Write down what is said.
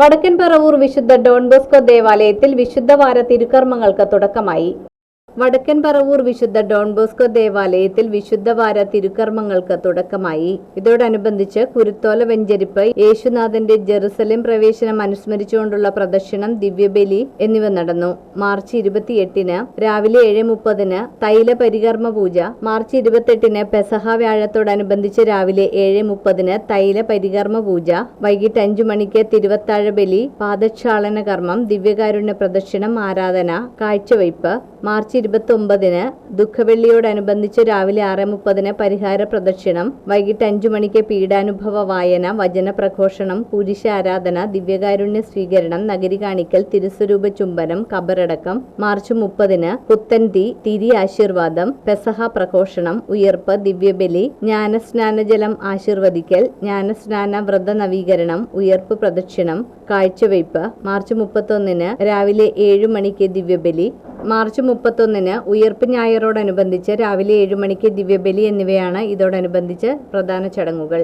വടക്കൻ പറവൂർ വിശുദ്ധ Don Bosco ദേവാലയത്തിൽ വിശുദ്ധവാര തിരുക്കർമ്മങ്ങൾക്ക് തുടക്കമായി. വടക്കൻ പറവൂർ വിശുദ്ധ ഡോൺ ബോസ്കോ ദേവാലയത്തിൽ വിശുദ്ധവാര തിരുക്കർമ്മങ്ങൾക്ക് തുടക്കമായി. ഇതോടനുബന്ധിച്ച് കുരുത്തോല വെഞ്ചരിപ്പ് യേശുനാഥന്റെ ജെറുസലേം പ്രവേശനം അനുസ്മരിച്ചുകൊണ്ടുള്ള പ്രദർശനം ദിവ്യബലി എന്നിവ നടന്നു. മാർച്ച് ഇരുപത്തിയെട്ടിന് രാവിലെ ഏഴ് മുപ്പതിന് തൈല പരികർമ്മ പൂജ മാർച്ച് ഇരുപത്തെട്ടിന് പെസഹ വ്യാഴത്തോടനുബന്ധിച്ച് രാവിലെ ഏഴ് മുപ്പതിന് തൈല പരികർമ്മ പൂജ വൈകിട്ട് അഞ്ചു മണിക്ക് തിരുവത്താഴ ബലി പാദക്ഷാളന കർമ്മം ദിവ്യകാരുണ്യ പ്രദക്ഷിണം ആരാധന കാഴ്ചവയ്പ് മാർച്ച് ഇരുപത്തി ഒമ്പതിന് ദുഃഖവെള്ളിയോടനുബന്ധിച്ച് രാവിലെ ആറ് മുപ്പതിന് പരിഹാര പ്രദക്ഷിണം വൈകിട്ട് അഞ്ചു മണിക്ക് പീഡാനുഭവ വായന വചന പ്രഘോഷണം കുരിശ ആരാധന ദിവ്യകാരുണ്യ സ്വീകരണം നഗരി കാണിക്കൽ തിരുസ്വരൂപ ചുംബനം കബറടക്കം മാർച്ച് മുപ്പതിന് പുത്തൻ തീ തിരി ആശീർവാദം പെസഹ പ്രഘോഷണം ഉയർപ്പ് ദിവ്യബലി ജ്ഞാനസ്നാനജലം ആശീർവദിക്കൽ ജ്ഞാനസ്നാന വ്രത നവീകരണം ഉയർപ്പ് പ്രദക്ഷിണം കാഴ്ചവയ്പ് മാർച്ച് മുപ്പത്തൊന്നിന് രാവിലെ ഏഴു മണിക്ക് ദിവ്യബലി മാർച്ച് മുപ്പത്തൊന്നിന് ഉയർപ്പ് ഞായറോടനുബന്ധിച്ച് രാവിലെ ഏഴുമണിക്ക് ദിവ്യബലി എന്നിവയാണ് ഇതോടനുബന്ധിച്ച് പ്രധാന ചടങ്ങുകൾ.